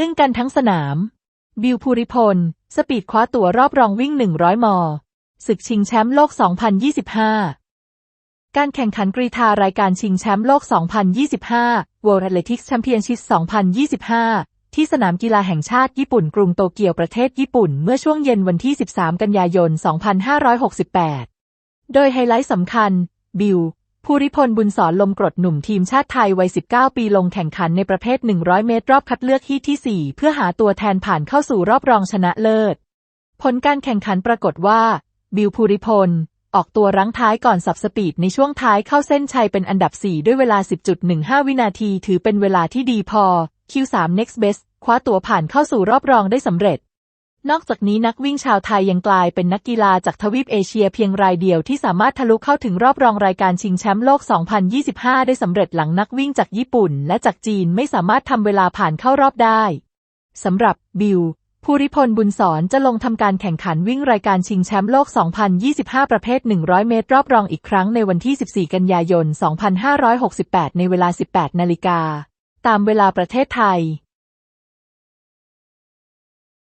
อึ้งกันทั้งสนาม บิวภูริพล สปีดคว้าตั๋วรอบรองวิ่ง 100 มศึกชิงแชมป์โลก 2025 การแข่งขันกรีฑารายการชิงแชมป์โลก 2025 World Athletics Championship 2025 ที่สนามกีฬาแห่งชาติญี่ปุ่นกรุงโตเกียวประเทศญี่ปุ่น เมื่อช่วงเย็นวันที่ 13 กันยายน 2568 โดยไฮไลท์สำคัญ บิว ภูริพลบุญสอนลมกรดหนุ่มทีมชาติไทยวัย 19 ปีลงแข่งขันในประเภท 100 เมตรรอบคัดเลือกที่ที่ 4 เพื่อหาตัวแทนผ่านเข้าสู่รอบรองชนะเลิศ ผลการแข่งขันปรากฏว่า บิวภูริพล ออกตัวรั้งท้ายก่อนสับสปีดในช่วงท้ายเข้าเส้นชัยเป็นอันดับ 4 ด้วยเวลา 10.15 วินาทีถือเป็นเวลาที่ดีพอ Q3 Next Best คว้าตั๋วผ่านเข้าสู่รอบรองได้สำเร็จ นอกจากนี้นักวิ่งชาวไทยยังกลายเป็นนักกีฬาจากทวีปเอเชียเพียงรายเดียวที่สามารถทะลุเข้าถึงรอบรองรายการชิงแชมป์โลก 2025 ได้สำเร็จหลังนักวิ่งจากญี่ปุ่น และจากจีนไม่สามารถทำเวลาผ่านเข้ารอบได้สำหรับบิวภูริพลบุญสอนจะลงทำการแข่งขันวิ่งรายการชิงแชมป์โลก 2025 ประเภท 100 เมตรรอบรองอีกครั้งในวันที่ 14 กันยายน 2568 ในเวลา 18 นาฬิกา ตามเวลาประเทศไทย